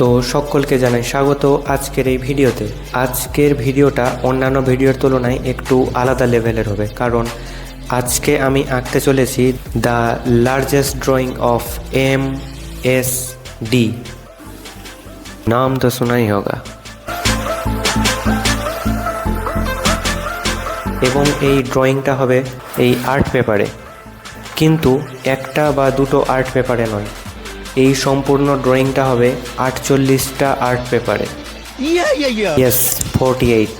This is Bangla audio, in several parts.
তো সকলকে জানাই স্বাগত আজকের এই ভিডিওতে। আজকের ভিডিওটা অন্যান্য ভিডিওর তুলনায় একটু আলাদা লেভেলের হবে, কারণ আজকে আমি আঁকতে চলেছি the largest drawing of M S D. নাম তো শোনাই হোগা এবং এই ড্রয়িংটা হবে এই আর্ট পেপারে। কিন্তু একটা বা দুটো আর্ট পেপারে নয় এই সম্পূর্ণ ড্রয়িংটা হবে আটচল্লিশটা আর্ট পেপারে. ইয়েস ফোরটি এইট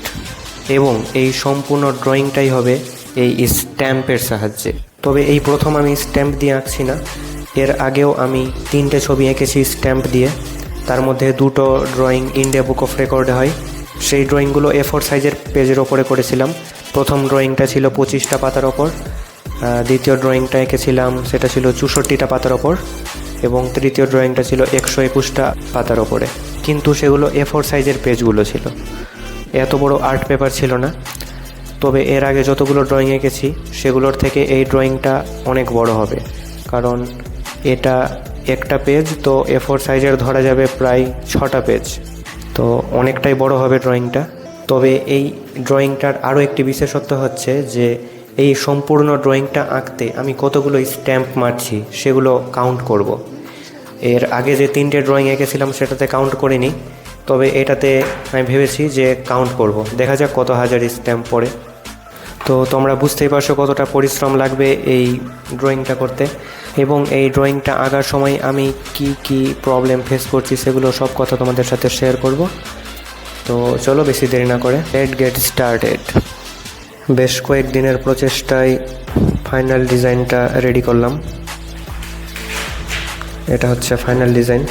এবং এই সম্পূর্ণ ড্রয়িংটাই হবে এই স্ট্যাম্পের সাহায্যে। তবে এই প্রথম আমি স্ট্যাম্প দিয়ে আঁকছি না। এর আগেও আমি তিনটে ছবি এঁকেছি স্ট্যাম্প দিয়ে। তার মধ্যে দুটো ড্রয়িং ইন্ডিয়া বুক অফ রেকর্ডে হয়। সেই ড্রয়িংগুলো এ ফোর সাইজের পেজের ওপরে করেছিলাম। প্রথম ড্রয়িংটা ছিল পঁচিশটা পাতার ওপর। দ্বিতীয় ড্রয়িংটা এঁকেছিলাম, সেটা ছিল চৌষট্টিটা পাতার ওপর এবং তৃতীয় ড্রয়িংটা ছিল একশো একুশটা পাতার ওপরে। কিন্তু সেগুলো এ ফোর সাইজের পেজগুলো ছিল। এত বড় আর্ট পেপার ছিল না। তবে এর আগে যতগুলো ড্রয়িং এঁকেছি, সেগুলোর থেকে এই ড্রয়িংটা অনেক বড় হবে। কারণ এটা একটা পেজ তো এ ফোর সাইজের ধরা যাবে প্রায় ছটা পেজ তো অনেকটাই বড় হবে ড্রয়িংটা তবে এই ড্রয়িংটার আরও একটি বিশেষত্ব হচ্ছে যে এই সম্পূর্ণ ড্রয়িংটা আঁকতে আমি কতগুলো স্ট্যাম্প মারছি সেগুলো কাউন্ট করব। এর আগে যে তিনটে ড্রয়িং এঁকেছিলাম সেটাতে কাউন্ট করিনি, তবে এটাতে আমি ভেবেছি যে কাউন্ট করব। দেখা যাক কত হাজার স্ট্যাম্প পড়ে তো তোমরা বুঝতেই পারছ কতটা পরিশ্রম লাগবে এই ড্রয়িংটা করতে এবং এই ড্রয়িংটা আঁকার সময় আমি কি কি প্রবলেম ফেস করছি সেগুলো সব কথা তোমাদের সাথে শেয়ার করব তো চলো বেশি দেরি না করে লেট গেট স্টার্টেড বেশ কয়েকদিনের প্রচেষ্টায় ফাইনাল ডিজাইনটা রেডি করলাম। এটা হচ্ছে ফাইনাল ডিজাইন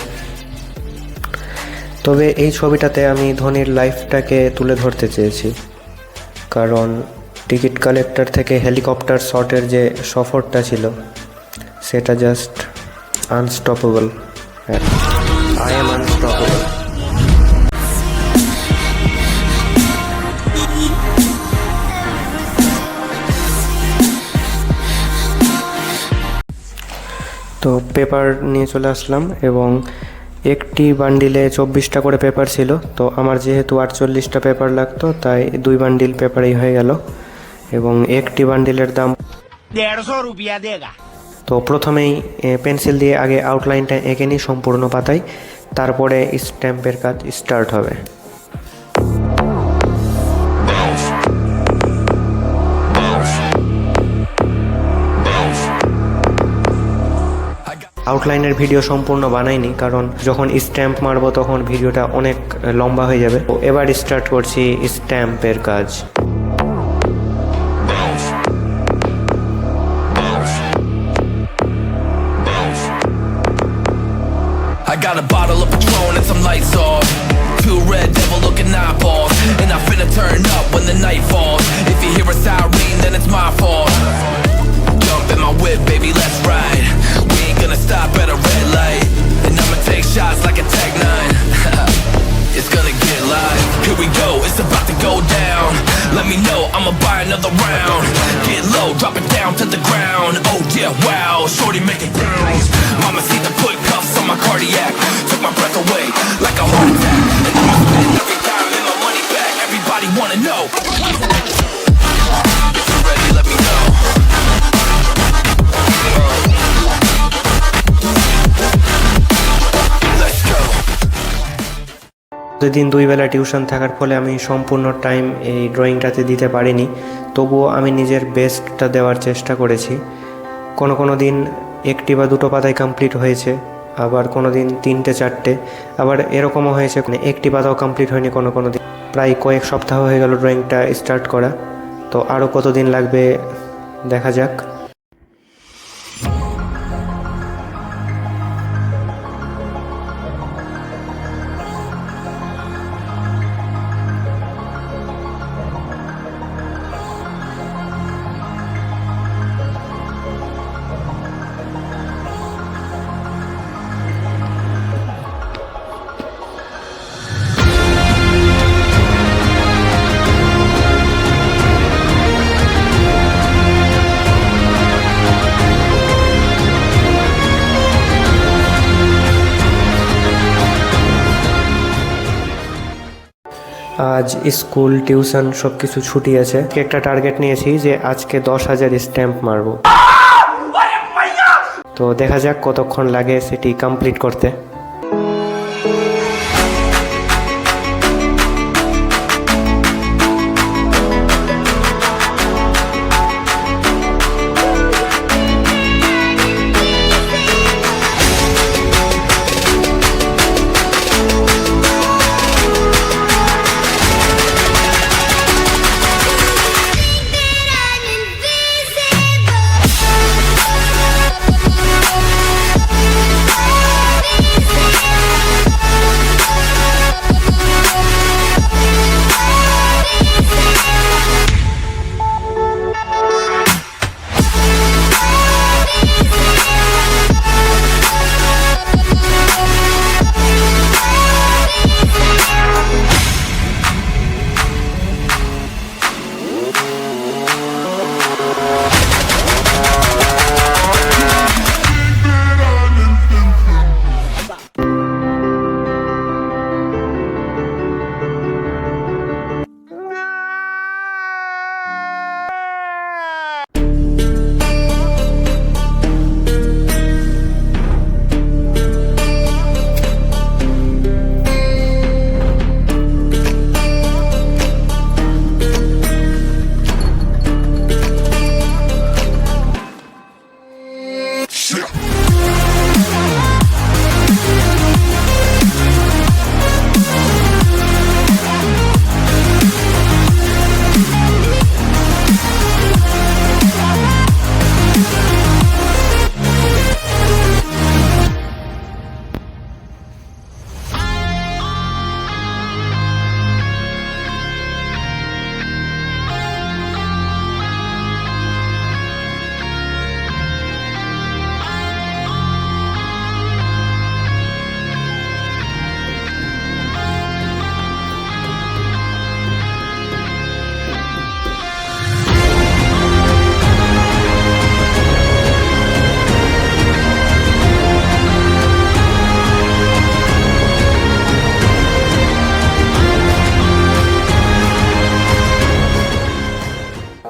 তবে এই ছবিটাতে আমি ধোনির লাইফটাকে তুলে ধরতে চেয়েছি। কারণ টিকিট কালেক্টর থেকে হেলিকপ্টার শটের যে সফরটা ছিল, সেটা just unstoppable I am unstoppable তো পেপার নিয়ে চলে আসলাম এবং একটি বান্ডিলে চব্বিশটা করে পেপার ছিল। তো আমার যেহেতু আটচল্লিশটা পেপার লাগতো তাই দুই বান্ডিল পেপারই হয়ে গেল এবং একটি বান্ডিলের দাম দেড়শো রুপিয়া দেগা। তো প্রথমেই পেন্সিল দিয়ে আগে আউটলাইনটা এঁকে নিই সম্পূর্ণ পাতায় তারপরে স্ট্যাম্পের কাজ স্টার্ট হবে। আউটলাইনের ভিডিও সম্পূর্ণ বানাইনি কারণ যখন স্ট্যাম্প মারবো তখন ভিডিওটা অনেক লম্বা হয়ে যাবে তো এবার স্টার্ট করছি স্ট্যাম্পের কাজ I got a bottle of Patron and some lights off. Two red devil looking eyeballs. And I finna turn up when the night falls. If you hear a siren, then it's my fault. Jump in my whip, baby, let's ride. Stop at a red light. And I'ma take shots like a Tech 9. it's gonna get live. Here we go, it's about to go down. Let me know, I'ma buy another round. Get low, drop it down to the ground. Oh yeah, wow, shorty make it bounce. প্রতিদিন দুই বেলা টিউশন থাকার ফলে আমি সম্পূর্ণ টাইম এই ড্রয়িংটাতে দিতে পারিনি। তবুও আমি নিজের বেস্টটা দেওয়ার চেষ্টা করেছি। কোনো কোনো দিন একটি বা দুটো পাতায় কমপ্লিট হয়েছে, আবার কোনো দিন তিনটে, চারটে, আবার এরকমও হয়েছে একটি পাতাও কমপ্লিট হয়নি কোনো কোনো দিন। প্রায় কয়েক সপ্তাহ হয়ে গেল ড্রয়িংটা স্টার্ট করা। তো আরও কতদিন লাগবে দেখা যাক। আজ স্কুল, টিউশন সব কিছু ছুটি আছে। একটা টার্গেট নিয়েছি যে আজকে দশ হাজার স্ট্যাম্প মারবো। তো দেখা যাক কতক্ষণ লাগে সেটি কমপ্লিট করতে।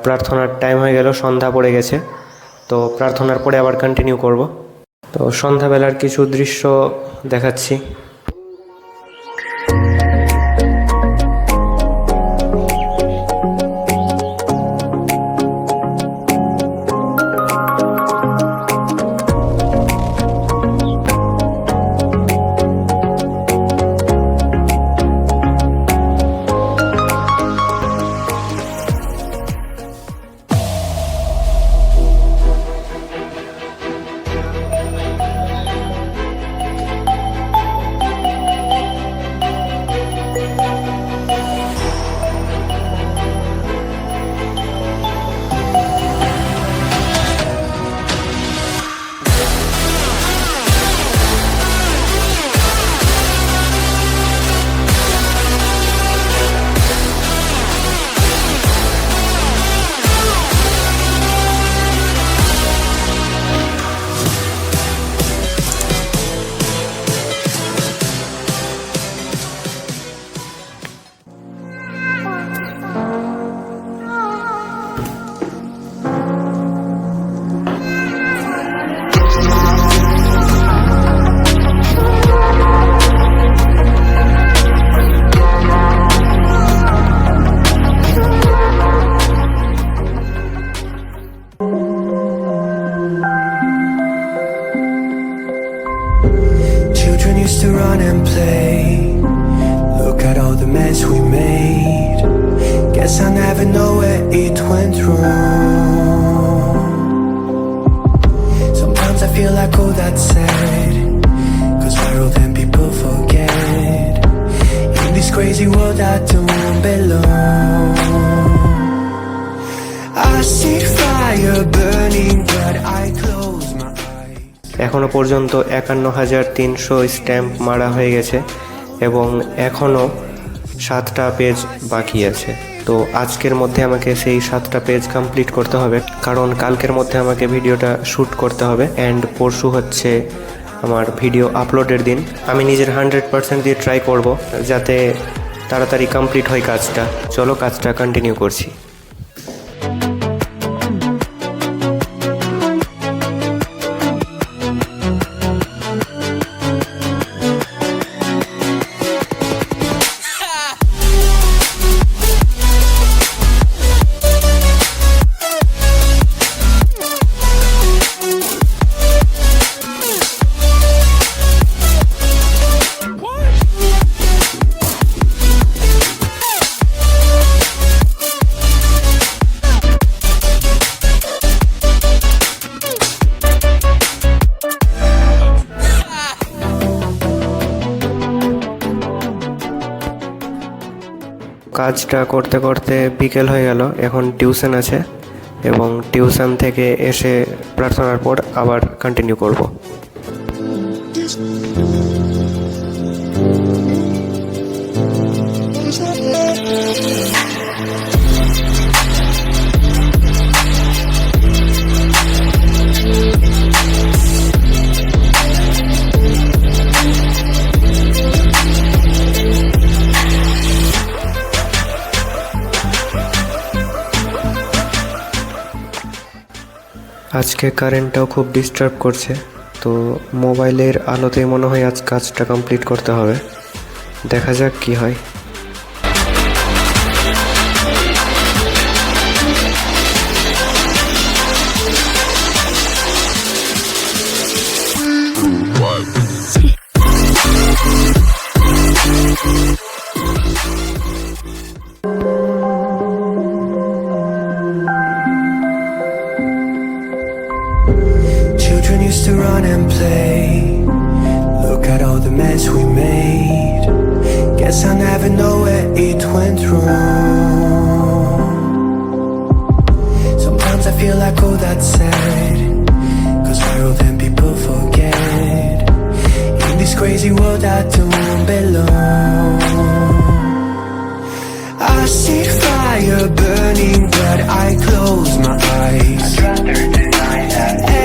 প্রার্থনার টাইম হয়ে গেল, সন্ধ্যা পড়ে গেছে। তো প্রার্থনার পরে আবার কন্টিনিউ করব। তো সন্ধ্যাবেলার কিছু দৃশ্য দেখাচ্ছি। And play. Look at all the mess we made. Guess I never know where it went wrong. Sometimes I feel like all that's said Cause viral then people forget. In this crazy world I don't belong. I see fire burning, but I close. এখনও পর্যন্ত একান্ন হাজার তিনশো স্ট্যাম্প মারা হয়ে গেছে এবং এখনও সাতটা পেজ বাকি আছে। তো আজকের মধ্যে আমাকে সেই সাতটা পেজ কমপ্লিট করতে হবে, কারণ কালকের মধ্যে আমাকে ভিডিওটা শ্যুট করতে হবে অ্যান্ড পরশু হচ্ছে আমার ভিডিও আপলোডের দিন। আমি নিজের হান্ড্রেড পার্সেন্ট দিয়ে ট্রাই করব, যাতে তাড়াতাড়ি কমপ্লিট হয় কাজটা। চলো কাজটা কন্টিনিউ করছি। কাজটা করতে করতে বিকেল হয়ে গেল। এখন টিউশন আছে এবং টিউশন থেকে এসে প্রার্থনার পর আবার কন্টিনিউ করব। আজকে কারেন্টটাও খুব ডিস্টার্ব করছে। তো মোবাইলের আলোতেই মনে হয় আজ কাজটা কমপ্লিট করতে হবে। দেখা যাক কি হয়। crazy world, I don't belong. I see fire burning, but I close my eyes.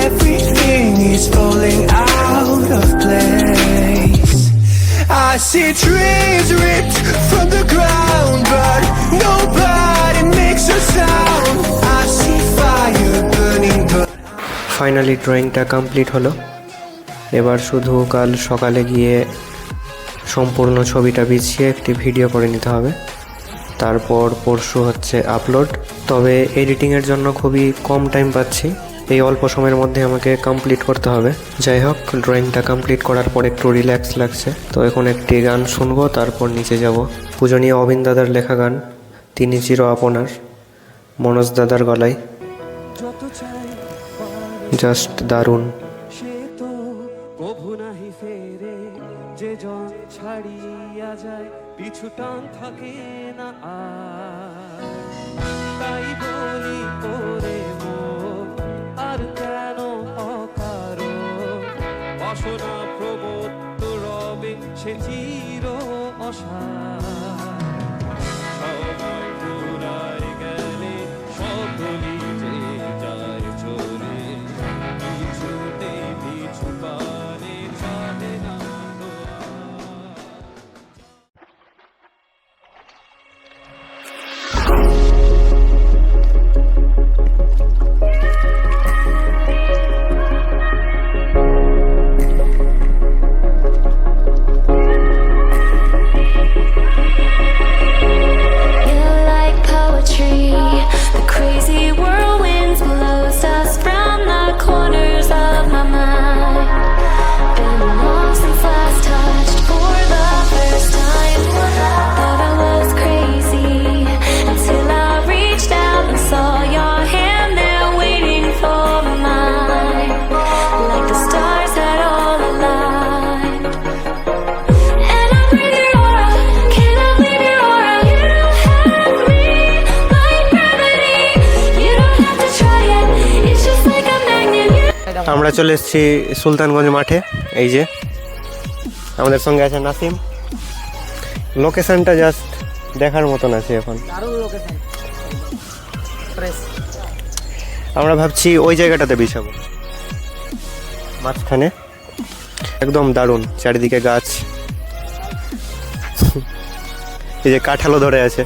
Everything is falling out of place. I see trees ripped from the ground, but nobody makes a sound. I see fire burning, but. Finally ড্রয়িংটা কমপ্লিট হলো এবার শুধু কাল সকালে গিয়ে সম্পূর্ণ ছবিটা বিছিয়ে একটি ভিডিও করে নিতে হবে। তারপর পরশু হচ্ছে আপলোড। তবে এডিটিংয়ের জন্য খুবই কম টাইম পাচ্ছি। এই অল্প সময়ের মধ্যে আমাকে কমপ্লিট করতে হবে। যাই হোক ড্রয়িংটা কমপ্লিট করার পর একটু রিল্যাক্স লাগছে। তো এখন একটি গান শুনব তারপর নিচে যাব। পূজনীয় অবিন দাদার লেখা গান তিনি চির আপনার। মনোজ দাদার গলায় জাস্ট দারুণ। টান থাকে না আর। তাই বলি ওরে মন আর কেন অকার অসনা প্রবত্ত রবে, সে চির অসার। আমরা চলে এসেছি সুলতানগঞ্জ মাঠে এই যে। আমাদের সঙ্গে আছে নাসিম। লোকেশনটা জাস্ট দেখার মতন আছে এখন। আমরা ভাবছি ওই জায়গাটাতে বিছাবো। মাঝখানে। একদম দারুণ চারিদিকে গাছ। এই যে কাঁঠালও ধরে আছে।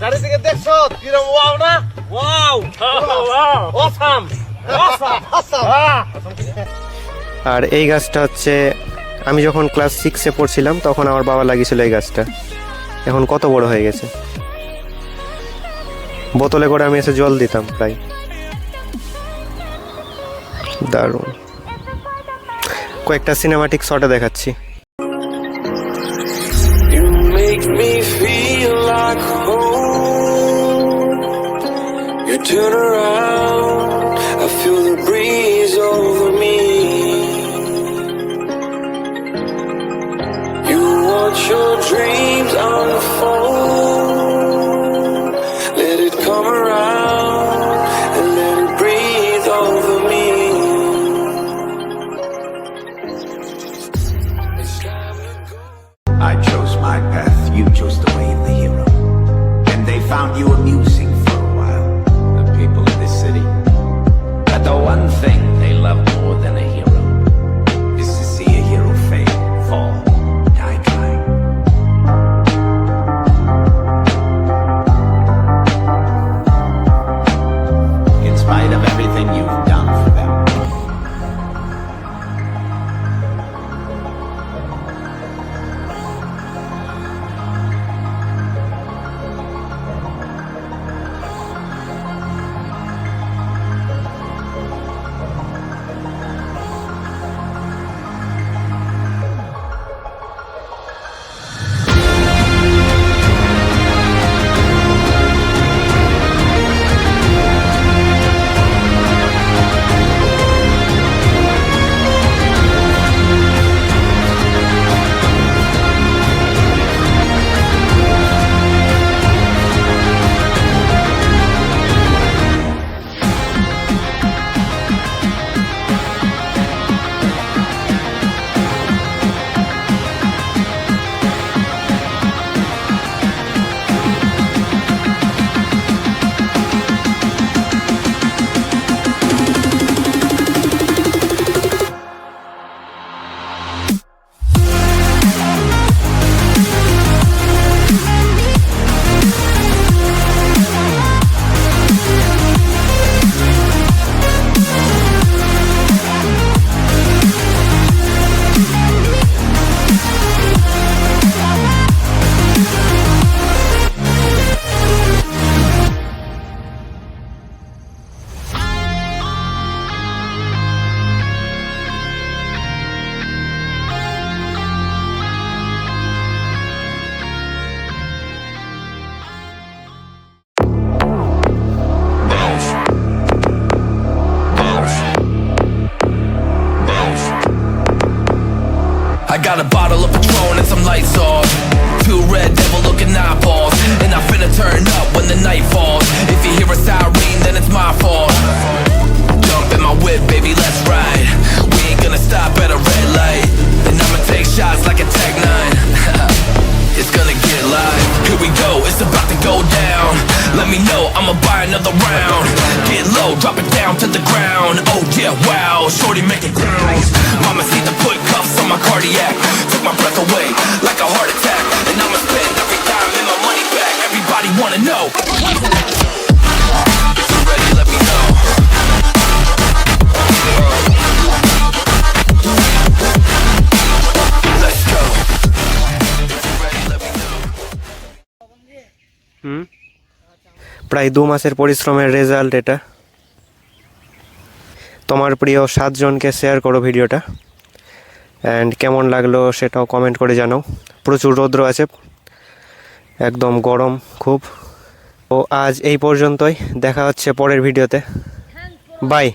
চারিদিকে দেখছ? কিরম ওয়াও না? ওয়াও। অসাম আর এই গাছটা হচ্ছে আমি যখন ক্লাস সিক্সে পড়ছিলাম তখন আমার বাবা লাগিয়েছিল এই গাছটা। এখন কত বড় হয়ে গেছে? বোতলে করে আমি এসে জল দিতাম প্রায়। দারুণ। কয়েকটা সিনেমাটিক শটে দেখাচ্ছি। Turn around, got a bottle of Patron and some lights off. Two red devil looking eyeballs. And I finna turn up when the night falls. If you hear a siren, then it's my fault. Jump in my whip, baby, let's ride. We ain't gonna stop at a red light. And I'ma take shots like a Tech 9. It's gonna get live. Here we go, it's about to go down. Let me know, I'ma buy another round. Get low, drop it down to the ground. Oh yeah, wow, shorty make it ground. Mama see the put cuffs on my cardiac. Took my breath away like a heart attack. And I'ma spend every dime and my money back. Everybody wanna know. হুম। প্রায় দু মাসের পরিশ্রমের রেজাল্ট এটা। তোমার প্রিয় সাতজনকে শেয়ার করো ভিডিওটা। অ্যান্ড কেমন লাগল সেটাও কমেন্ট করে জানাও। প্রচুর রৌদ্র আছে। একদম গরম খুব। ও আজ এই পর্যন্তই। দেখা হচ্ছে পরের ভিডিওতে। বাই